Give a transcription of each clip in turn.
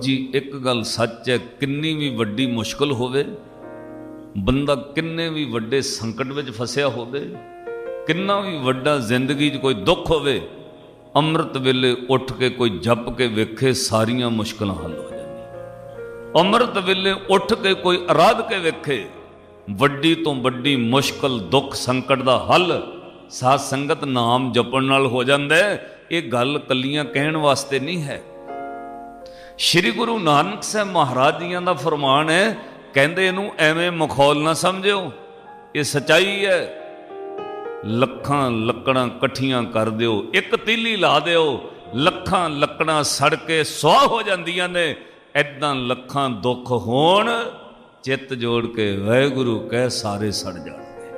ਜੀ, ਇੱਕ ਗੱਲ ਸੱਚ ਹੈ, ਕਿੰਨੀ ਵੀ ਵੱਡੀ ਮੁਸ਼ਕਲ ਹੋਵੇ, ਬੰਦਾ ਕਿੰਨੇ ਵੀ ਵੱਡੇ ਸੰਕਟ ਵਿੱਚ ਫਸਿਆ ਹੋਵੇ, ਕਿੰਨਾ ਵੀ ਵੱਡਾ ਜ਼ਿੰਦਗੀ 'ਚ ਕੋਈ ਦੁੱਖ ਹੋਵੇ, ਅੰਮ੍ਰਿਤ ਵੇਲੇ ਉੱਠ ਕੇ ਕੋਈ ਜਪ ਕੇ ਵੇਖੇ, ਸਾਰੀਆਂ ਮੁਸ਼ਕਲਾਂ ਹੱਲ ਹੋ ਜਾਂਦੀਆਂ। ਅੰਮ੍ਰਿਤ ਵੇਲੇ ਉੱਠ ਕੇ ਕੋਈ ਅਰਾਧ ਕੇ ਵੇਖੇ, ਵੱਡੀ ਤੋਂ ਵੱਡੀ ਮੁਸ਼ਕਲ, ਦੁੱਖ, ਸੰਕਟ ਦਾ ਹੱਲ, ਸਾਧ ਸੰਗਤ ਨਾਮ ਜਪਣ ਨਾਲ ਹੋ ਜਾਂਦਾ ਹੈ। ਇਹ ਗੱਲ ਕੱਲੀਆਂ ਕਹਿਣ ਵਾਸਤੇ ਨਹੀਂ ਹੈ। ਸ਼੍ਰੀ ਗੁਰੂ ਨਾਨਕ ਸਾਹਿਬ ਮਹਾਰਾਜ ਜੀਆਂ ਦਾ ਫਰਮਾਨ ਹੈ, ਕਹਿੰਦੇ ਇਹਨੂੰ ਐਵੇਂ ਮਖੌਲ ਨਾ ਸਮਝਿਓ। ਇਹ ਸਚਾਈ ਹੈ। ਲੱਖਾਂ ਲੱਕੜਾਂ ਇਕੱਠੀਆਂ ਕਰ ਦਿਓ, ਇੱਕ ਤੀਲੀ ਲਾ ਦਿਓ, ਲੱਖਾਂ ਲੱਕੜਾਂ ਸੜ ਕੇ ਸੁਆਹ ਹੋ ਜਾਂਦੀਆਂ ਨੇ ਐਦਾਂ ਲੱਖਾਂ ਦੁੱਖ ਹੋਣ, ਚਿੱਤ ਜੋੜ ਕੇ ਵਾਹਿਗੁਰੂ ਕਹਿ ਸਾਰੇ ਸੜ ਜਾਣਗੇ।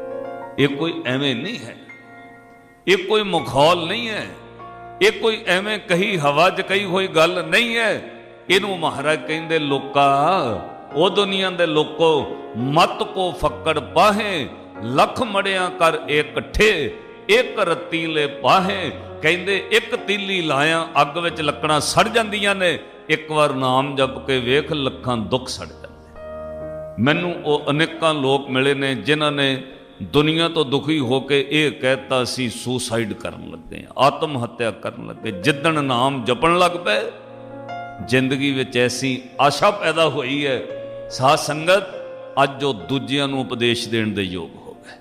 ਇਹ ਕੋਈ ਐਵੇਂ ਨਹੀਂ ਹੈ। ਇਹ ਕੋਈ ਮਖੌਲ ਨਹੀਂ ਹੈ। ਇਹ ਕੋਈ ਐਵੇਂ ਕਹੀ ਹਵਾ 'ਚ ਕਹੀ ਹੋਈ ਗੱਲ ਨਹੀਂ ਹੈ। ਇਹਨੂੰ ਮਹਾਰਾਜ ਕਹਿੰਦੇ, ਲੋਕਾ, ਉਹ ਦੁਨੀਆ ਦੇ ਲੋਕੋ, ਮਤ ਕੋ ਫੱਕੜ ਪਾਹੇ ਲੱਖ ਮੜਿਆਂ ਕਰ ਇਕੱਠੇ ਇੱਕ ਰਤੀਲੇ ਪਾਹੇ। ਕਹਿੰਦੇ, ਇੱਕ ਤੀਲੀ ਲਾਇਆ ਅੱਗ ਵਿੱਚ ਲੱਕੜਾਂ ਸੜ ਜਾਂਦੀਆਂ ਨੇ, ਇੱਕ ਵਾਰ ਨਾਮ ਜਪ ਕੇ ਵੇਖ, ਲੱਖਾਂ ਦੁੱਖ ਸੜ ਜਾਂਦੇ ਮੈਨੂੰ ਉਹ ਅਨੇਕਾਂ ਲੋਕ ਮਿਲੇ ਨੇ, ਜਿਨ੍ਹਾਂ ਨੇ ਦੁਨੀਆ ਤੋਂ ਦੁਖੀ ਹੋ ਕੇ ਇਹ ਕਹਿਤਾ ਸੀ ਸੁਸਾਈਡ ਕਰਨ ਲੱਗੇ ਆਤਮ ਹੱਤਿਆ ਕਰਨ ਲੱਗੇ ਜਿੱਦਣ ਨਾਮ ਜਪਣ ਲੱਗ ਪਏ ਜ਼ਿੰਦਗੀ ਵਿੱਚ ਐਸੀ ਆਸ਼ਾ ਪੈਦਾ ਹੋਈ ਹੈ, ਸਾਧ ਸੰਗਤ ਅੱਜ ਉਹ ਦੂਜਿਆਂ ਨੂੰ ਉਪਦੇਸ਼ ਦੇਣ ਦੇ ਯੋਗ ਹੋ ਗਏ।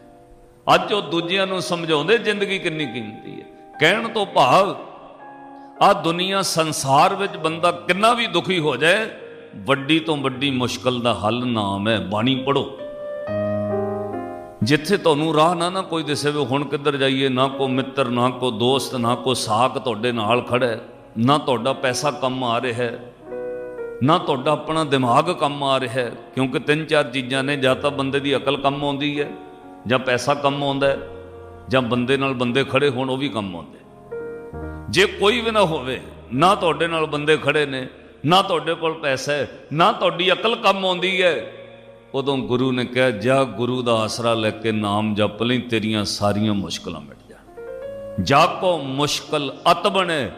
ਅੱਜ ਉਹ ਦੂਜਿਆਂ ਨੂੰ ਸਮਝਾਉਂਦੇ ਜ਼ਿੰਦਗੀ ਕਿੰਨੀ ਕੀਮਤੀ ਹੈ। ਕਹਿਣ ਤੋਂ ਭਾਵ ਆ ਦੁਨੀਆ ਸੰਸਾਰ ਵਿੱਚ ਬੰਦਾ ਕਿੰਨਾ ਵੀ ਦੁਖੀ ਹੋ ਜਾਏ, ਵੱਡੀ ਤੋਂ ਵੱਡੀ ਮੁਸ਼ਕਲ ਦਾ ਹੱਲ ਨਾਮ ਹੈ ਬਾਣੀ ਪੜੋ ਜਿੱਥੇ ਤੁਹਾਨੂੰ ਰਾਹ ਨਾ ਨਾ ਕੋਈ ਦਿਸੇ ਵੀ ਹੁਣ ਕਿੱਧਰ ਜਾਈਏ, ਨਾ ਕੋ ਮਿੱਤਰ, ਨਾ ਕੋ ਦੋਸਤ, ਨਾ ਕੋ ਸਾਖ ਤੁਹਾਡੇ ਨਾਲ ਖੜਾ ਹੈ। ਨਾ ਤੁਹਾਡਾ ਪੈਸਾ ਕੰਮ ਆ ਰਿਹਾ ਹੈ, ਨਾ ਤੁਹਾਡਾ ਆਪਣਾ ਦਿਮਾਗ ਕੰਮ ਆ ਰਿਹਾ ਹੈ, ਕਿਉਂਕਿ ਤਿੰਨ ਚਾਰ ਚੀਜ਼ਾਂ ਨੇ, ਜਾਂ ਤਾਂ ਬੰਦੇ ਦੀ ਅਕਲ ਕੰਮ ਆਉਂਦੀ ਹੈ, ਜਾਂ ਪੈਸਾ ਕੰਮ ਆਉਂਦਾ ਹੈ, ਜਾਂ ਬੰਦੇ ਨਾਲ ਬੰਦੇ ਖੜੇ ਹੋਣ, ਉਹ ਵੀ ਕੰਮ ਆਉਂਦੇ ਜੇ ਕੋਈ ਵੀ ਨਾ ਹੋਵੇ, ਨਾ ਤੁਹਾਡੇ ਨਾਲ ਬੰਦੇ ਖੜੇ ਨੇ, ਨਾ ਤੁਹਾਡੇ ਕੋਲ ਪੈਸਾ ਹੈ, ਨਾ ਤੁਹਾਡੀ ਅਕਲ ਕੰਮ ਆਉਂਦੀ ਹੈ, ਉਦੋਂ ਗੁਰੂ ਨੇ ਕਿਹਾ, ਜਾ ਗੁਰੂ ਦਾ ਆਸਰਾ ਲੈ ਕੇ ਨਾਮ ਜਪ ਲਈ, ਤੇਰੀਆਂ ਸਾਰੀਆਂ ਮੁਸ਼ਕਲਾਂ ਮਿਟ ਜਾਣ। ਜਾ ਕੋ ਮੁਸ਼ਕਲ ਅਤ ਬਣੇ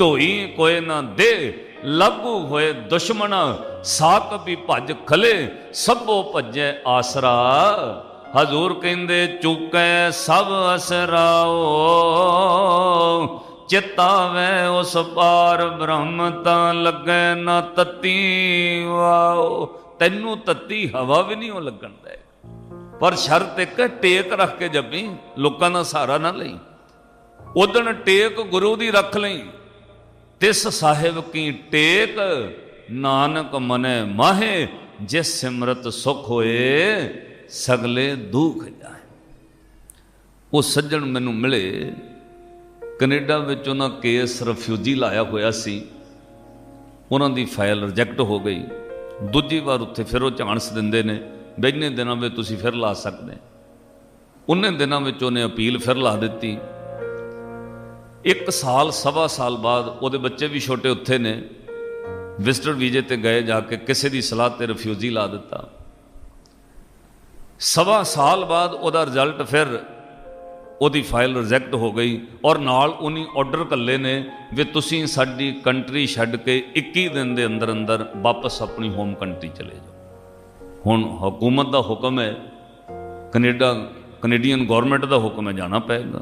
ਢੋਈ ਕੋਏ ਨਾ ਦੇ ਲਾਗੂ ਹੋਏ ਦੁਸ਼ਮਣ, ਸਾਕ ਵੀ ਭੱਜ ਖਲੇ, ਸਭੋ ਭੱਜੈ ਆਸਰਾ। ਹਜ਼ੂਰ ਕਹਿੰਦੇ, ਚੁੱਕੈ ਸਭ ਅਸਰਾਓ ਚਿਤਾਵੇ ਉਸ ਪਾਰ, ਬ੍ਰਹਮ ਤਾਂ ਲੱਗੇ ਨਾ ਤਤੀ ਵਾਓ ਤੈਨੂੰ ਤੱਤੀ ਹਵਾ ਵੀ ਨਹੀਂ ਉਹ ਲੱਗਣ ਦੇ। ਪਰ ਸ਼ਰਤ ਇੱਕ ਟੇਕ ਰੱਖ ਕੇ ਜੱਬੀ ਲੋਕਾਂ ਦਾ ਸਹਾਰਾ ਨਾ ਲਈ। ਉਦਣ ਟੇਕ ਗੁਰੂ ਦੀ ਰੱਖ ਲਈ। ਤਿਸ ਸਾਹਿਬ ਕੀ ਟੇਕ, ਨਾਨਕ ਮਨੇ ਮਾਹੇ, ਜਿਸ ਸਿਮਰਤ ਸੁਖ ਹੋਏ, ਸਗਲੇ ਦੁਖ ਜਾਏ। ਉਹ ਸੱਜਣ ਮੈਨੂੰ ਮਿਲੇ, ਕੈਨੇਡਾ ਵਿੱਚ ਉਹਨਾਂ ਕੇਸ ਰਿਫਿਊਜੀ ਲਾਇਆ ਹੋਇਆ ਸੀ। ਉਹਨਾਂ ਦੀ ਫਾਈਲ ਰਿਜੈਕਟ ਹੋ ਗਈ। ਦੂਜੀ ਵਾਰ ਉੱਥੇ ਫਿਰ ਉਹ ਚਾਂਸ ਦਿੰਦੇ ਨੇ ਬੈਨੇ ਦਿਨਾਂ ਵਿੱਚ ਤੁਸੀਂ ਫਿਰ ਲਾ ਸਕਦੇ। ਉਹਨੇ ਦਿਨਾਂ ਵਿੱਚ ਉਹਨੇ ਅਪੀਲ ਫਿਰ ਲਾ ਦਿੱਤੀ। ਇੱਕ ਸਾਲ, ਸਵਾ ਸਾਲ ਬਾਅਦ ਉਹਦੇ ਬੱਚੇ ਵੀ ਛੋਟੇ ਉੱਥੇ ਨੇ। ਵਿਜ਼ਟਰ ਵੀਜ਼ੇ ਤੇ ਗਏ ਜਾ ਕੇ, ਕਿਸੇ ਦੀ ਸਲਾਹ ਤੇ ਰਿਫਿਊਜੀ ਲਾ ਦਿੱਤਾ। ਸਵਾ ਸਾਲ ਬਾਅਦ ਉਹਦਾ ਰਿਜ਼ਲਟ ਫਿਰ ਉਹਦੀ ਫਾਈਲ ਰਿਜੈਕਟ ਹੋ ਗਈ ਔਰ ਨਾਲ ਉਹਨੀ ਆਰਡਰ ਕੱਲੇ ਨੇ ਵੀ ਤੁਸੀਂ ਸਾਡੀ ਕੰਟਰੀ ਛੱਡ ਕੇ 21 ਦਿਨ ਦੇ ਅੰਦਰ ਅੰਦਰ ਵਾਪਸ ਆਪਣੀ ਹੋਮ ਕੰਟਰੀ ਚਲੇ ਜਾਓ। ਹੁਣ ਹਕੂਮਤ ਦਾ ਹੁਕਮ ਹੈ, ਕੈਨੇਡਾ, ਕੈਨੇਡੀਅਨ ਗਵਰਨਮੈਂਟ ਦਾ ਹੁਕਮ ਹੈ, ਜਾਣਾ ਪਏਗਾ।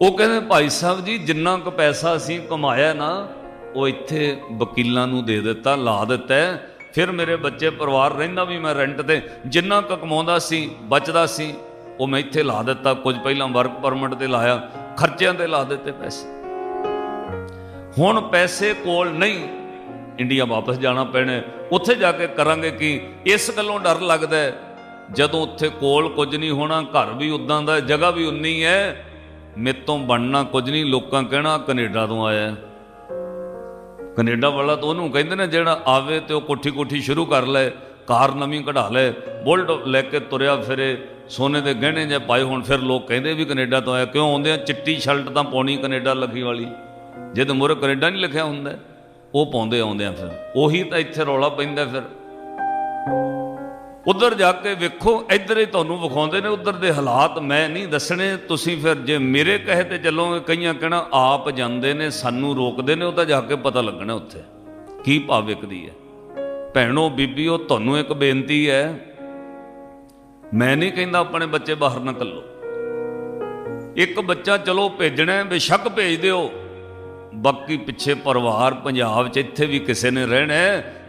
ਉਹ ਕਹਿੰਦੇ, ਭਾਈ ਸਾਹਿਬ ਜੀ, ਜਿੰਨਾ ਕੁ ਪੈਸਾ ਅਸੀਂ ਕਮਾਇਆ ਨਾ, ਉਹ ਇੱਥੇ ਵਕੀਲਾਂ ਨੂੰ ਦੇ ਦਿੱਤਾ, ਲਾ ਦਿੱਤਾ ਫਿਰ ਮੇਰੇ ਬੱਚੇ ਪਰਿਵਾਰ ਰਹਿੰਦਾ ਵੀ ਮੈਂ ਰੈਂਟ ਤੇ। ਜਿੰਨਾ ਕੁ ਕਮਾਉਂਦਾ ਸੀ, ਬਚਦਾ ਸੀ, ਉਹ ਮੈਂ ਇੱਥੇ ਲਾ ਦਿੱਤਾ। ਕੁਝ ਪਹਿਲਾਂ ਵਰਕ ਪਰਮਿਟ ਤੇ ਲਾਇਆ, ਖਰਚਿਆਂ ਤੇ ਲਾ ਦਿੱਤੇ ਪੈਸੇ। ਹੁਣ ਪੈਸੇ ਕੋਲ ਨਹੀਂ, ਇੰਡੀਆ ਵਾਪਸ ਜਾਣਾ ਪੈਣਾ ਉੱਥੇ ਜਾ ਕੇ ਕਰਾਂਗੇ ਕਿ? ਇਸ ਗੱਲੋਂ ਡਰ ਲੱਗਦਾ ਜਦੋਂ ਉੱਥੇ ਕੋਲ ਕੁਝ ਨਹੀਂ ਹੋਣਾ, ਘਰ ਵੀ ਉਦਾਂ ਦਾ ਜਗ੍ਹਾ ਵੀ ਉਨੀ ਹੈ ਮੇਤੋਂ ਬਣਨਾ ਕੁਝ ਨਹੀਂ, ਲੋਕਾਂ ਕਹਿਣਾ ਕੈਨੇਡਾ ਤੋਂ ਆਇਆ ਕੈਨੇਡਾ ਵਾਲਾ ਤਾਂ ਉਹਨੂੰ ਕਹਿੰਦੇ ਨੇ, ਜਿਹੜਾ ਆਵੇ ਤੇ ਉਹ ਕੋਠੀ ਕੋਠੀ ਸ਼ੁਰੂ ਕਰ ਲੈ, ਕਾਰ ਨਵੀਂ ਕਢਾ ਲੈ, ਬੁਲਟ ਲੈ ਕੇ ਤੁਰਿਆ ਫਿਰੇ, ਸੋਨੇ ਦੇ ਗਹਿਣੇ ਜੇ ਪਾਏ ਹੁਣ, ਫਿਰ ਲੋਕ ਕਹਿੰਦੇ ਵੀ ਕੈਨੇਡਾ ਤੋਂ ਆਇਆ। ਕਿਉਂ ਆਉਂਦੇ ਆ? ਚਿੱਟੀ ਸ਼ਰਟ ਤਾਂ ਪਾਉਣੀ ਕੈਨੇਡਾ ਲੱਗੀ ਵਾਲੀ। ਜਦ ਮੁਰ ਕੈਨੇਡਾ ਨਹੀਂ ਲਿਖਿਆ ਹੁੰਦਾ, ਉਹ ਪਾਉਂਦੇ ਆਉਂਦੇ ਆ ਫਿਰ। ਉਹੀ ਤਾਂ ਇੱਥੇ ਰੌਲਾ ਪੈਂਦਾ ਫਿਰ। ਉਧਰ ਜਾ ਕੇ ਵੇਖੋ, ਇੱਧਰ ਹੀ ਤੁਹਾਨੂੰ ਵਿਖਾਉਂਦੇ ਨੇ, ਉਧਰ ਦੇ ਹਾਲਾਤ ਮੈਂ ਨਹੀਂ ਦੱਸਣੇ। ਤੁਸੀਂ ਫਿਰ ਜੇ ਮੇਰੇ ਕਹੇ ਤੇ ਚੱਲੋਗੇ, ਕਈਆਂ ਕਹਿਣਾ, ਆਪ ਜਾਂਦੇ ਨੇ, ਸਾਨੂੰ ਰੋਕਦੇ ਨੇ ਉਹ ਤਾਂ ਜਾ ਕੇ ਪਤਾ ਲੱਗਣਾ ਉੱਥੇ। ਕੀ ਭਾਵ ਵਿਕਦੀ ਹੈ? ਭੈਣੋ, ਬੀਬੀਓ, ਤੁਹਾਨੂੰ ਇੱਕ ਬੇਨਤੀ ਹੈ। ਮੈਂ ਨਹੀਂ ਕਹਿੰਦਾ ਆਪਣੇ ਬੱਚੇ ਬਾਹਰ ਨਾ ਕੱਲੋ। ਇੱਕ ਬੱਚਾ ਚਲੋ ਭੇਜਣਾ ਬੇਸ਼ੱਕ ਭੇਜ ਦਿਓ। ਬਾਕੀ ਪਿੱਛੇ ਪਰਿਵਾਰ ਪੰਜਾਬ 'ਚ ਇੱਥੇ ਵੀ ਕਿਸੇ ਨੇ ਰਹਿਣਾ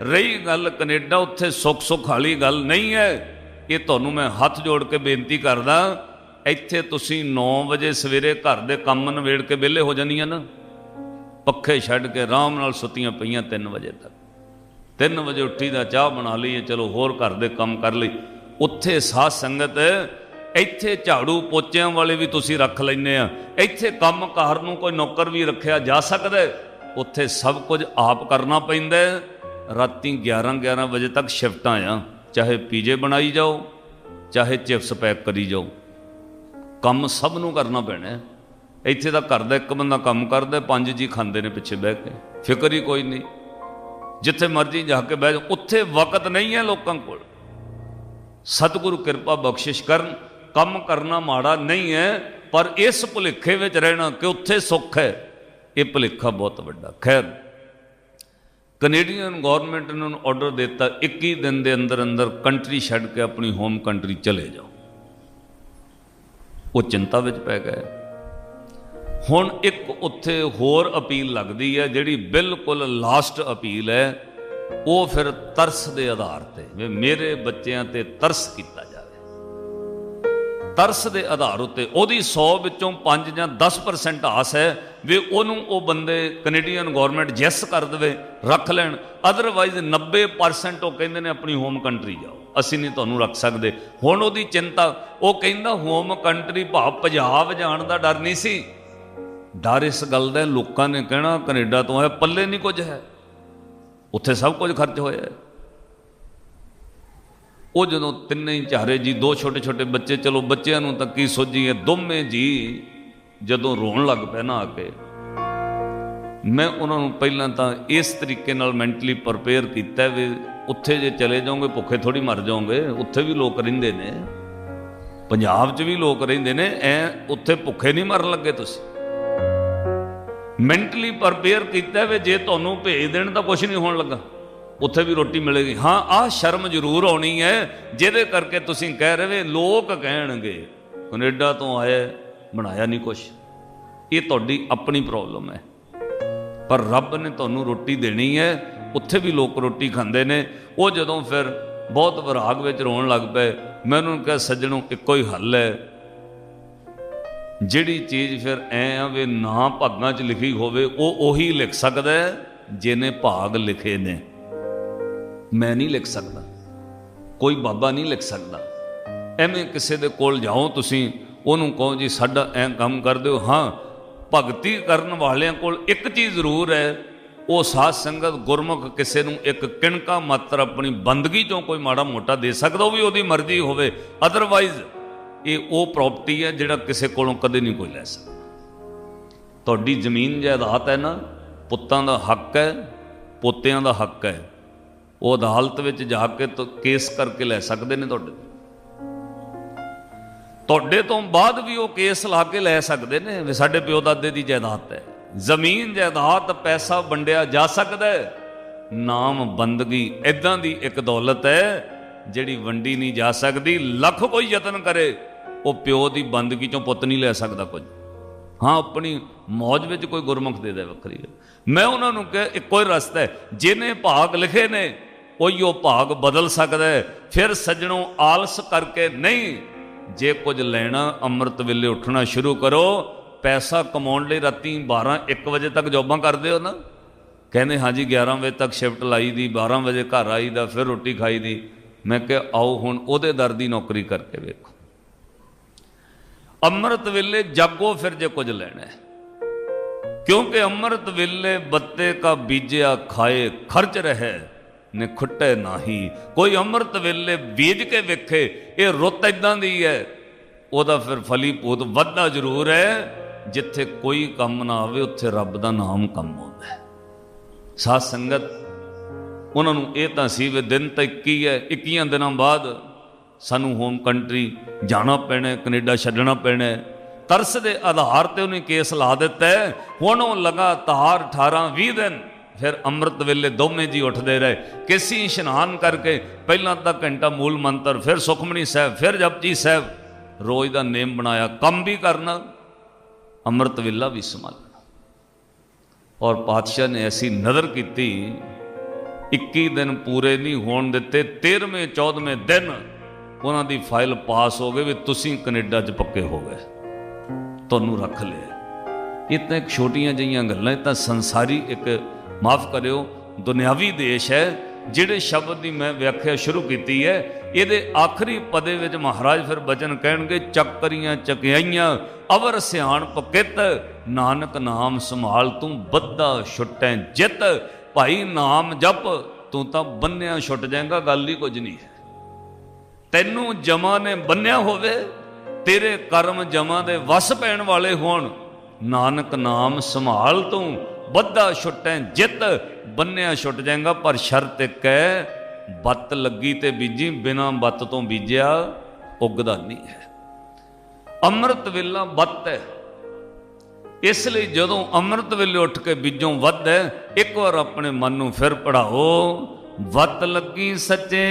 ਰਹੀ ਗੱਲ ਕੈਨੇਡਾ, ਉੱਥੇ ਸੁੱਖ ਸੁੱਖ ਵਾਲੀ ਗੱਲ ਨਹੀਂ ਹੈ। ਇਹ ਤੁਹਾਨੂੰ ਮੈਂ ਹੱਥ ਜੋੜ ਕੇ ਬੇਨਤੀ ਕਰਦਾ, ਇੱਥੇ ਤੁਸੀਂ 9 ਵਜੇ ਸਵੇਰੇ ਘਰ ਦੇ ਕੰਮ ਨਵੇੜ ਕੇ ਵਿਹਲੇ ਹੋ ਜਾਂਦੀਆਂ ਨਾ। ਪੱਖੇ ਛੱਡ ਕੇ ਆਰਾਮ ਨਾਲ ਸੁੱਤੀਆਂ ਪਈਆਂ 3 ਵਜੇ ਤੱਕ। 3 ਵਜੇ ਉੱਠੀ ਦਾ ਚਾਹ ਬਣਾ ਲਈਏ ਚਲੋ ਹੋਰ ਘਰ ਦੇ ਕੰਮ ਕਰ ਲਈ। ਉੱਥੇ ਸਾਧ ਸੰਗਤ ਇੱਥੇ ਝਾੜੂ ਪੋਚਿਆਂ ਵਾਲੇ ਵੀ ਤੁਸੀਂ ਰੱਖ ਲੈਨੇ ਆ। ਇੱਥੇ ਕੰਮ ਕੰਮਕਾਰ ਨੂੰ ਕੋਈ ਨੌਕਰ ਵੀ ਰੱਖਿਆ ਜਾ ਸਕਦਾ ਉੱਥੇ ਸਭ ਕੁਝ ਆਪ ਕਰਨਾ ਪੈਂਦਾ ਰਾਤੀ 11 11 ਵਜੇ ਤੱਕ ਸ਼ਿਫਟਾਂ ਆ। ਚਾਹੇ ਪੀਜੇ ਬਣਾਈ ਜਾਓ, ਚਾਹੇ ਚਿਪਸ ਪੈਕ ਕਰੀ ਜਾਓ। ਕੰਮ ਸਭ ਨੂੰ ਕਰਨਾ ਪੈਣਾ ਇੱਥੇ ਤਾਂ ਘਰ ਦਾ ਇੱਕ ਬੰਦਾ ਕੰਮ ਕਰਦਾ, ਪੰਜ ਜੀ ਖਾਂਦੇ ਨੇ ਪਿੱਛੇ ਬਹਿ ਕੇ। ਫਿਕਰ ਹੀ ਕੋਈ ਨਹੀਂ। ਜਿੱਥੇ ਮਰਜ਼ੀ ਜਾ ਕੇ ਬਹਿ ਜਾਓ। ਉੱਥੇ ਵਕਤ ਨਹੀਂ ਹੈ ਲੋਕਾਂ ਕੋਲ। ਸਤਿਗੁਰੂ ਕਿਰਪਾ ਬਖਸ਼ਿਸ਼ ਕਰਨ। ਕੰਮ ਕਰਨਾ ਮਾੜਾ ਨਹੀਂ ਹੈ, ਪਰ ਇਸ ਭੁਲੇਖੇ ਵਿੱਚ ਰਹਿਣਾ ਕਿ ਉੱਥੇ ਸੁੱਖ ਹੈ। ਇਹ ਭੁਲੇਖਾ ਬਹੁਤ ਵੱਡਾ। ਖੈਰ ਕੈਨੇਡੀਅਨ ਗਵਰਨਮੈਂਟ ਨੇ ਉਹਨੂੰ ਆਰਡਰ ਦਿੱਤਾ 21 ਦਿਨ ਦੇ ਅੰਦਰ ਅੰਦਰ ਕੰਟਰੀ ਛੱਡ ਕੇ ਆਪਣੀ ਹੋਮ ਕੰਟਰੀ ਚਲੇ ਜਾਓ। ਉਹ ਚਿੰਤਾ ਵਿੱਚ ਪੈ ਗਏ ਹੁਣ ਇੱਕ ਉੱਥੇ ਹੋਰ ਅਪੀਲ ਲੱਗਦੀ ਹੈ, ਜਿਹੜੀ ਬਿਲਕੁਲ ਲਾਸਟ ਅਪੀਲ ਹੈ, ਉਹ ਫਿਰ ਤਰਸ ਦੇ ਆਧਾਰ ਤੇ, ਵੀ ਮੇਰੇ ਬੱਚਿਆਂ ਤੇ ਤਰਸ ਕੀਤਾ ਜਾ ਤਰਸ ਦੇ ਆਧਾਰ ਉੱਤੇ ਉਹਦੀ 100 ਵਿੱਚੋਂ 5 ਜਾਂ 10% ਆਸ ਹੈ ਵੀ ਉਹਨੂੰ ਉਹ ਬੰਦੇ ਕੈਨੇਡੀਅਨ ਗਵਰਨਮੈਂਟ ਜੈਸ ਕਰ ਦੇਵੇ, ਰੱਖ ਲੈਣ। ਅਦਰਵਾਈਜ਼ 90% ਉਹ ਕਹਿੰਦੇ ਨੇ ਆਪਣੀ ਹੋਮ ਕੰਟਰੀ ਜਾਓ। ਅਸੀਂ ਨਹੀਂ ਤੁਹਾਨੂੰ ਰੱਖ ਸਕਦੇ। ਹੁਣ ਉਹਦੀ ਚਿੰਤਾ, ਉਹ ਕਹਿੰਦਾ ਹੋਮ ਕੰਟਰੀ ਭਾਵ ਪੰਜਾਬ ਜਾਣ ਦਾ ਡਰ ਨਹੀਂ ਸੀ। ਡਰ ਇਸ ਗੱਲ ਦਾ ਲੋਕਾਂ ਨੇ ਕਹਿਣਾ ਕੈਨੇਡਾ ਤੋਂ ਆਇਆ, ਪੱਲੇ ਨਹੀਂ ਕੁਝ ਹੈ। ਉੱਥੇ ਸਭ ਕੁਝ ਖਰਚ ਹੋਇਆ ਹੈ। ਉਹ ਜਦੋਂ ਤਿੰਨੇ ਹੀ ਚਾਰੇ ਜੀ, ਦੋ ਛੋਟੇ ਛੋਟੇ ਬੱਚੇ, ਚਲੋ ਬੱਚਿਆਂ ਨੂੰ ਤਾਂ ਕੀ ਸੋਝੀਏ? ਦੋਵੇਂ ਜੀ ਜਦੋਂ ਰੋਣ ਲੱਗ ਪਏ ਨਾ ਆ ਕੇ, ਮੈਂ ਉਹਨਾਂ ਨੂੰ ਪਹਿਲਾਂ ਤਾਂ ਇਸ ਤਰੀਕੇ ਨਾਲ ਮੈਂਟਲੀ ਪ੍ਰਪੇਅਰ ਕੀਤਾ ਵੀ ਉੱਥੇ ਜੇ ਚਲੇ ਜਾਓਗੇ, ਭੁੱਖੇ ਥੋੜੀ ਮਰ ਜਾਓਗੇ, ਉੱਥੇ ਵੀ ਲੋਕ ਰਹਿੰਦੇ ਨੇ। ਪੰਜਾਬ 'ਚ ਵੀ ਲੋਕ ਰਹਿੰਦੇ ਨੇ, ਐ ਉੱਥੇ ਭੁੱਖੇ ਨਹੀਂ ਮਰਨ ਲੱਗੇ ਤੁਸੀਂ। ਮੈਂਟਲੀ ਪ੍ਰਪੇਅਰ ਕੀਤਾ ਵੀ ਜੇ ਤੁਹਾਨੂੰ ਭੇਜ ਦੇਣ ਤਾਂ ਕੁਝ ਨਹੀਂ ਹੋਣ ਲੱਗਾ। ਉੱਥੇ ਵੀ ਰੋਟੀ ਮਿਲੇਗੀ। ਹਾਂ, ਆਹ ਸ਼ਰਮ ਜ਼ਰੂਰ ਆਉਣੀ ਹੈ, ਜਿਹਦੇ ਕਰਕੇ ਤੁਸੀਂ ਕਹਿ ਰਹੇ ਲੋਕ ਕਹਿਣਗੇ, ਕੈਨੇਡਾ ਤੋਂ ਆਏ ਬਣਾਇਆ ਨਹੀਂ ਕੁਝ ਇਹ ਤੁਹਾਡੀ ਆਪਣੀ ਪ੍ਰੋਬਲਮ ਹੈ। ਪਰ ਰੱਬ ਨੇ ਤੁਹਾਨੂੰ ਰੋਟੀ ਦੇਣੀ ਹੈ, ਉੱਥੇ ਵੀ ਲੋਕ ਰੋਟੀ ਖਾਂਦੇ ਨੇ। ਉਹ ਜਦੋਂ ਫਿਰ ਬਹੁਤ ਵਿਰਾਗ ਵਿੱਚ ਰੋਣ ਲੱਗ ਪਏ, ਮੈਂ ਉਹਨੂੰ ਕਿਹਾ, ਸੱਜਣੋ, ਇੱਕੋ ਹੀ ਹੱਲ ਹੈ। ਜਿਹੜੀ ਚੀਜ਼ ਫਿਰ ਐ ਆ ਵੀ ਨਾ ਭਾਗਾਂ 'ਚ ਲਿਖੀ ਹੋਵੇ, ਉਹ ਉਹੀ ਲਿਖ ਸਕਦਾ ਜਿਹਨੇ ਭਾਗ ਲਿਖੇ ਨੇ। ਮੈਂ ਨਹੀਂ ਲਿਖ ਸਕਦਾ। ਕੋਈ ਬਾਬਾ ਨਹੀਂ ਲਿਖ ਸਕਦਾ। ਐਵੇਂ ਕਿਸੇ ਦੇ ਕੋਲ ਜਾਓ ਤੁਸੀਂ, ਉਹਨੂੰ ਕਹੋ ਜੀ, ਸਾਡਾ ਐ ਕੰਮ ਕਰ ਦਿਓ। ਹਾਂ, ਭਗਤੀ ਕਰਨ ਵਾਲਿਆਂ ਕੋਲ ਇੱਕ ਚੀਜ਼ ਜ਼ਰੂਰ ਹੈ, ਉਹ ਸਾਧ ਸੰਗਤ ਗੁਰਮੁਖ ਕਿਸੇ ਨੂੰ ਇੱਕ ਕਿਣਕਾ ਮਾਤਰ ਆਪਣੀ ਬੰਦਗੀ ਚੋਂ ਕੋਈ ਮਾੜਾ ਮੋਟਾ ਦੇ ਸਕਦਾ, ਉਹ ਵੀ ਉਹਦੀ ਮਰਜ਼ੀ ਹੋਵੇ। ਅਦਰਵਾਈਜ਼ ਇਹ ਉਹ ਪ੍ਰਾਪਰਟੀ ਹੈ ਜਿਹੜਾ ਕਿਸੇ ਕੋਲੋਂ ਕਦੇ ਨਹੀਂ ਕੋਈ ਲੈ ਸਕਦਾ। ਤੁਹਾਡੀ ਜ਼ਮੀਨ ਜਾਇਦਾਦ ਹੈ ਨਾ, ਪੁੱਤਾਂ ਦਾ ਹੱਕ ਹੈ, ਪੋਤਿਆਂ ਦਾ ਹੱਕ ਹੈ। ਉਹ ਅਦਾਲਤ ਵਿੱਚ ਜਾ ਕੇ ਤਾਂ ਕੇਸ ਕਰਕੇ ਲੈ ਸਕਦੇ ਨੇ ਤੁਹਾਡੇ ਤੁਹਾਡੇ ਤੋਂ ਬਾਅਦ ਵੀ ਉਹ ਕੇਸ ਲਾ ਕੇ ਲੈ ਸਕਦੇ ਨੇ? ਵੀ ਸਾਡੇ ਪਿਓ ਦਾਦੇ ਦੀ ਜਾਇਦਾਦ ਹੈ। ਜ਼ਮੀਨ, ਜਾਇਦਾਦ, ਪੈਸਾ ਵੰਡਿਆ ਜਾ ਸਕਦਾ ਹੈ। ਨਾਮ ਬੰਦਗੀ ਇਦਾਂ ਦੀ ਇੱਕ ਦੌਲਤ ਹੈ, ਜਿਹੜੀ ਵੰਡੀ ਨਹੀਂ ਜਾ ਸਕਦੀ। ਲੱਖ ਕੋਈ ਯਤਨ ਕਰੇ, ਉਹ ਪਿਓ ਦੀ ਬੰਦਗੀ ਚੋਂ ਪੁੱਤ ਨਹੀਂ ਲੈ ਸਕਦਾ ਕੁਝ ਹਾਂ, ਆਪਣੀ ਮੌਜ ਵਿੱਚ ਕੋਈ ਗੁਰਮੁਖ ਦੇ ਦੇ ਵੱਖਰੀ ਹੈ। ਮੈਂ ਉਹਨਾਂ ਨੂੰ ਕਿਹਾ, ਇੱਕੋ ਹੀ ਰਸਤਾ ਹੈ। ਜਿਹਨੇ ਭਾਗ ਲਿਖੇ ਨੇ ਉਹੀ ਉਹ ਭਾਗ ਬਦਲ ਸਕਦਾ ਹੈ। ਫਿਰ ਸੱਜਣੋਂ ਆਲਸ ਕਰਕੇ ਨਹੀਂ, ਜੇ ਕੁਝ ਲੈਣਾ, ਅੰਮ੍ਰਿਤ ਵੇਲੇ ਉੱਠਣਾ ਸ਼ੁਰੂ ਕਰੋ। ਪੈਸਾ ਕਮਾਉਣ ਲਈ ਰਾਤੀ 12 1 ਵਜੇ ਤੱਕ ਜੌਬਾਂ ਕਰਦੇ ਹੋ ਨਾ। ਕਹਿੰਦੇ, ਹਾਂਜੀ 11 ਵਜੇ ਤੱਕ ਸ਼ਿਫਟ ਲਾਈ ਦੀ 12 ਵਜੇ ਘਰ ਆਈ ਦਾ, ਫਿਰ ਰੋਟੀ ਖਾਈ ਦੀ। ਮੈਂ ਕਿਹਾ, ਆਓ ਹੁਣ ਉਹਦੇ ਦਰ ਦੀ ਨੌਕਰੀ ਕਰਕੇ ਵੇਖੋ। ਅੰਮ੍ਰਿਤ ਵੇਲੇ ਜਾਗੋ, ਫਿਰ ਜੇ ਕੁਝ ਲੈਣਾ ਹੈ। ਕਿਉਂਕਿ ਅੰਮ੍ਰਿਤ ਵੇਲੇ ਬੱਤੇ ਕਾ ਬੀਜਿਆ, ਖਾਏ, ਖਰਚ ਰਹੇ। ਨੇ ਖੁੱਟੇ ਨਾਹੀ। ਕੋਈ ਅੰਮ੍ਰਿਤ ਵੇਲੇ ਬੀਜ ਕੇ ਵੇਖੇ ਇਹ ਰੁੱਤ ਇਦਾਂ ਦੀ ਹੈ ਉਹਦਾ ਫਿਰ ਫਲੀ ਭੂਤ ਵੱਧਦਾ ਜ਼ਰੂਰ ਹੈ। ਜਿੱਥੇ ਕੋਈ ਕੰਮ ਨਾ ਆਵੇ ਉੱਥੇ ਰੱਬ ਦਾ ਨਾਮ ਕੰਮ ਆਉਂਦਾ ਹੈ। ਸਾਧ ਸੰਗਤ ਉਹਨਾਂ ਨੂੰ ਇਹ ਤਾਂ ਸੀ ਵੀ ਦਿਨ ਤਾਂ 21 ਹੈ 21 ਦਿਨਾਂ ਬਾਅਦ ਸਾਨੂੰ ਹੋਮ ਕੰਟਰੀ ਜਾਣਾ ਪੈਣਾ ਹੈ, ਕੈਨੇਡਾ ਛੱਡਣਾ ਪੈਣਾ ਤਰਸ ਦੇ ਆਧਾਰ ਤੇ ਉਹਨੇ ਕੇਸ ਲਾ ਦਿੱਤਾ ਹੁਣ ਉਹ ਲਗਾਤਾਰ 18 20 ਦਿਨ ਫਿਰ ਅੰਮ੍ਰਿਤ ਵੇਲੇ ਦੋਵੇਂ ਜੀ ਉੱਠਦੇ ਰਹੇ। ਕਿਸੀ ਇਸ਼ਨਾਨ ਕਰਕੇ ਪਹਿਲਾਂ ਤਾਂ ਘੰਟਾ ਮੂਲ ਮੰਤਰ, ਫਿਰ ਸੁਖਮਣੀ ਸਾਹਿਬ, ਫਿਰ ਜਪਜੀ ਸਾਹਿਬ, ਰੋਜ਼ ਦਾ ਨੇਮ ਬਣਾਇਆ, ਕੰਮ ਵੀ ਕਰਨਾ, ਅੰਮ੍ਰਿਤ ਵੇਲਾ ਵੀ ਸੰਭਾਲਣਾ। ਔਰ ਪਾਤਸ਼ਾਹ ਨੇ ਐਸੀ ਨਜ਼ਰ ਕੀਤੀ 21 ਦਿਨ ਪੂਰੇ ਨਹੀਂ ਹੋਣ ਦਿੱਤੇ 13ਵੇਂ 14ਵੇਂ ਦਿਨ ਉਹਨਾਂ ਦੀ ਫਾਈਲ ਪਾਸ ਹੋ ਗਈ ਵੀ ਤੁਸੀਂ ਕੈਨੇਡਾ 'ਚ ਪੱਕੇ ਹੋ ਗਏ। ਤੁਹਾਨੂੰ ਰੱਖ ਲਿਆ। ਇਹ ਤਾਂ ਇੱਕ ਛੋਟੀਆਂ ਜਿਹੀਆਂ ਗੱਲਾਂ, ਇਹ ਤਾਂ ਸੰਸਾਰੀ ਇੱਕ ਮਾਫ ਕਰਿਓ, ਦੁਨਿਆਵੀ ਦੇਸ਼ ਹੈ, ਜਿਹੜੇ ਸ਼ਬਦ ਦੀ ਮੈਂ ਵਿਆਖਿਆ ਸ਼ੁਰੂ ਕੀਤੀ ਹੈ, ਇਹਦੇ ਆਖਰੀ ਪਦੇ ਵਿੱਚ ਮਹਾਰਾਜ ਫਿਰ ਬਚਨ ਕਹਿਣਗੇ, ਚੱਕਰੀਆਂ ਚਕਿਆਈਆਂ, ਅਵਰ ਸਿਆਣ ਕਿਤ ਨਾਨਕ ਨਾਮ ਸੰਭਾਲ ਤੂੰ, ਬੱਧਾ ਛੁੱਟੈ ਜਿੱਤ, ਭਾਈ ਨਾਮ ਜਪ, ਤੂੰ ਤਾਂ ਬੰਨਿਆ ਛੁੱਟ ਜਾਏਗਾ, ਗੱਲ ਹੀ ਕੁਝ ਨਹੀਂ ਹੈ। ਤੈਨੂੰ ਜਮਾ ਨੇ ਬੰਨਿਆ ਹੋਵੇ, ਤੇਰੇ ਕਰਮ ਜਮਾ ਦੇ ਵਸ ਪੈਣ ਵਾਲੇ ਹੋਣ, ਨਾਨਕ ਨਾਮ ਸੰਭਾਲ ਤੂੰ ਬੱਧਾ ਛੁੱਟੈ ਜਿੱਤ। ਬੰਨਿਆ ਛੁੱਟ ਜਾਏਗਾ, ਪਰ ਸ਼ਰਤ ਇੱਕ ਹੈ ਬੱਤ ਲੱਗੀ ਤੇ ਬੀਜੀ, ਬਿਨਾ ਬੱਤ ਤੋਂ ਬੀਜਿਆ ਉੱਗਦਾ ਨਹੀਂ ਹੈ। ਅੰਮ੍ਰਿਤ ਵੇਲਾ ਬੱਤ ਹੈ ਇਸ ਲਈ ਜਦੋਂ ਅੰਮ੍ਰਿਤ ਵੇਲੇ ਉੱਠ ਕੇ ਬੀਜੋਂ ਵੱਧ ਹੈ ਇੱਕ ਵਾਰ ਆਪਣੇ ਮਨ ਨੂੰ ਫਿਰ ਪੜਾਓ ਵੱਤ ਲੱਗੀ ਸੱਚੇ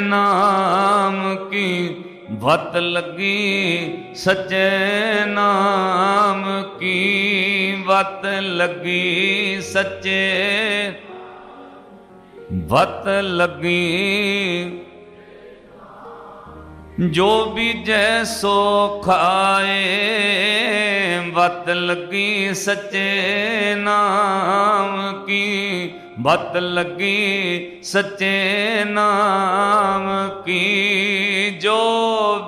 ਨਾਮ ਕੀ, ਵੱਤ ਲੱਗੀ ਸੱਚੇ ਨਾਮ ਕੀ? ਵੱਤ ਲੱਗੀ ਸੱਚੇ, ਵੱਤ ਲੱਗੀ ਜੋ ਬੀਜੈ ਸੋ ਖਾਏ, ਵਤ ਲੱਗੀ ਸੱਚੇ ਨਾਮ ਕੀ, ਵਤ ਲੱਗੀ ਸੱਚੇ ਨਾਮ ਕੀ, ਜੋ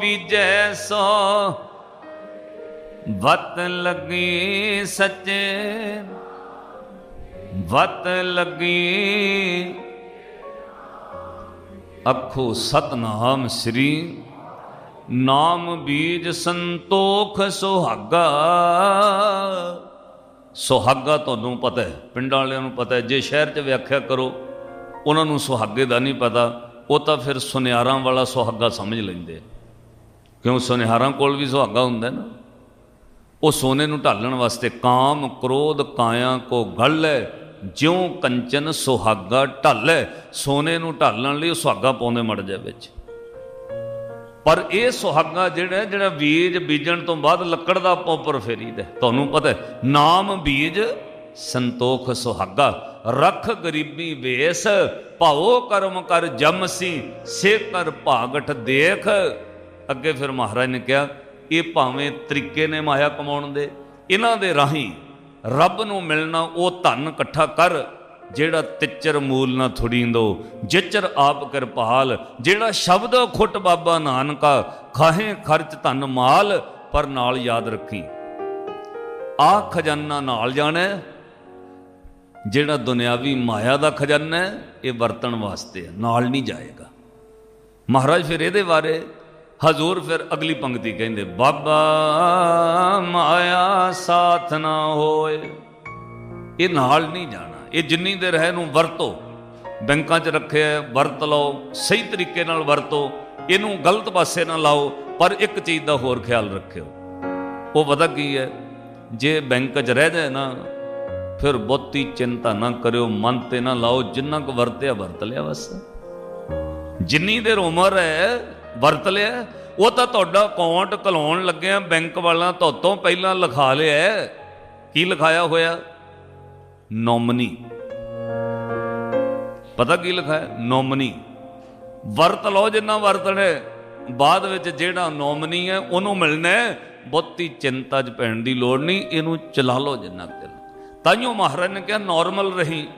ਬੀਜੈ ਸੋ ਵਤ ਲੱਗੀ ਸੱਚੇ, ਵਤ ਲੱਗੀ ਅੱਖੋ ਸਤਨਾਮ ਸ੍ਰੀ, ਨਾਮ ਬੀਜ ਸੰਤੋਖ ਸੁਹਾਗਾ। ਸੁਹਾਗਾ ਤੁਹਾਨੂੰ ਪਤਾ ਹੈ, ਪਿੰਡਾਂ ਵਾਲਿਆਂ ਨੂੰ ਪਤਾ ਹੈ, ਜੇ ਸ਼ਹਿਰ 'ਚ ਵਿਆਖਿਆ ਕਰੋ, ਉਹਨਾਂ ਨੂੰ ਸੁਹਾਗੇ ਦਾ ਨਹੀਂ ਪਤਾ, ਉਹ ਤਾਂ ਫਿਰ ਸੁਨਿਆਰਾਂ ਵਾਲਾ ਸੁਹਾਗਾ ਸਮਝ ਲੈਂਦੇ ਕਿਉਂ? ਸੁਨਿਆਰਾਂ ਕੋਲ ਵੀ ਸੁਹਾਗਾ ਹੁੰਦਾ ਨਾ। ਉਹ ਸੋਨੇ ਨੂੰ ਢਾਲਣ ਵਾਸਤੇ ਕਾਮ ਕ੍ਰੋਧ ਕਾਇਆ ਕੋ ਗਲ ਹੈ ਜਿਉ ਕੰਚਨ ਸੁਹਾਗਾ ਢਾਲੈ ਸੋਨੇ ਨੂੰ ਢਾਲਣ ਲਈ ਸੁਹਾਗਾ ਪਾਉਂਦੇ ਮੜ ਜਾ ਵਿੱਚ। ਪਰ ਇਹ ਸੁਹਾਗਾ ਜਿਹੜਾ ਜਿਹੜਾ ਬੀਜ ਬੀਜਣ ਤੋਂ ਬਾਅਦ ਲੱਕੜ ਦਾ ਆਪਾਂ ਉੱਪਰ ਫੇਰੀਦਾ ਤੁਹਾਨੂੰ ਪਤਾ ਨਾਮ ਬੀਜ ਸੰਤੋਖ ਸੁਹਾਗਾ। ਰਖ ਗਰੀਬੀ ਵੇਸ, ਭਾਉ ਕਰਮ ਕਰ ਜਮਸੀ ਸੇ ਕਰ ਭਾਗਠ ਦੇਖ। ਅੱਗੇ ਫਿਰ ਮਹਾਰਾਜ ਨੇ ਕਿਹਾ ਇਹ ਭਾਵੇਂ ਤਰੀਕੇ ਨੇ ਮਾਇਆ ਕਮਾਉਣ ਦੇ, ਇਹਨਾਂ ਦੇ ਰਾਹੀਂ ਰੱਬ ਨੂੰ ਮਿਲਣਾ, ਉਹ ਧਨ ਇਕੱਠਾ ਕਰ, ਜਿਹੜਾ ਤਿੱਚਰ ਮੂਲ ਨਾ ਥੁੜੀਂਦੋ, ਜਿਚਰ ਆਪ ਕਿਰਪਾਲ, ਜਿਹੜਾ ਸ਼ਬਦ ਖੁੱਟ ਬਾਬਾ ਨਾਨਕਾ, ਖਾਹੇ ਖਰਚ ਧਨ ਮਾਲ, ਪਰ ਨਾਲ ਯਾਦ ਰੱਖੀ। ਆ ਖਜ਼ਾਨਾ ਨਾਲ ਜਾਣਾ, ਜਿਹੜਾ ਦੁਨਿਆਵੀ ਮਾਇਆ ਦਾ ਖਜ਼ਾਨਾ ਹੈ, ਇਹ ਵਰਤਣ ਵਾਸਤੇ ਹੈ, ਨਾਲ ਨਹੀਂ ਜਾਏਗਾ। ਮਹਾਰਾਜ ਫਿਰ ਇਹਦੇ ਬਾਰੇ ਹਜ਼ੂਰ ਫਿਰ ਅਗਲੀ ਪੰਕਤੀ ਕਹਿੰਦੇ, ਬਾਬਾ ਮਾਇਆ ਸਾਥ ਨਾ ਹੋਏ। ਇਹ ਨਾਲ ਨਹੀਂ ਜਾਣਾ। ਇਹ ਜਿੰਨੀ ਦੇਰ ਹੈ ਇਹਨੂੰ ਵਰਤੋ। ਬੈਂਕਾਂ 'ਚ ਰੱਖਿਆ ਵਰਤ ਲਓ, ਸਹੀ ਤਰੀਕੇ ਨਾਲ ਵਰਤੋ। ਇਹਨੂੰ ਗਲਤ ਪਾਸੇ ਨਾ ਲਾਓ, ਪਰ ਇੱਕ ਚੀਜ਼ ਦਾ ਹੋਰ ਖਿਆਲ ਰੱਖਿਓ। ਉਹ ਪਤਾ ਕੀ ਹੈ? ਜੇ ਬੈਂਕ 'ਚ ਰਹਿ ਜਾਏ ਨਾ, ਫਿਰ ਬਹੁਤੀ ਚਿੰਤਾ ਨਾ ਕਰਿਓ, ਮਨ ਤੇ ਨਾ ਲਾਓ, ਜਿੰਨਾ ਕੁ ਵਰਤਿਆ, ਵਰਤ ਲਿਆ ਬਸ। ਜਿੰਨੀ ਦੇਰ ਉਮਰ ਹੈ ਵਰਤ ਲਿਆ। ਉਹ ਤਾਂ ਤੁਹਾਡਾ ਅਕਾਊਂਟ ਖਲਾਉਣ ਲੱਗਿਆ ਬੈਂਕ ਵਾਲਾ ਤੋਂ ਪਹਿਲਾਂ ਲਿਖਾ ਲਿਆ। ਕੀ ਲਿਖਾਇਆ ਹੋਇਆ? ਨੋਮਨੀ। ਪਤਾ ਕੀ ਲਿਖਾਇਆ ਨੋਮਨੀ। ਵਰਤ ਲਓ ਜਿੰਨਾ ਵਰਤਣਾ ਹੈ। ਬਾਅਦ ਵਿੱਚ ਜਿਹੜਾ ਨੋਮਨੀ ਹੈ, ਉਹਨੂੰ ਮਿਲਣਾ ਬਹੁਤੀ ਚਿੰਤਾ 'ਚ ਪੈਣ ਦੀ ਲੋੜ ਨਹੀਂ। ਇਹਨੂੰ ਚਲਾ ਲਓ ਜਿੰਨਾ ਕੁ ਚਿਰ। ਤਾਈਓ ਮਹਾਰਾਜ ਨੇ ਕਿਹਾ ਨਾਰਮਲ ਰਹੀ।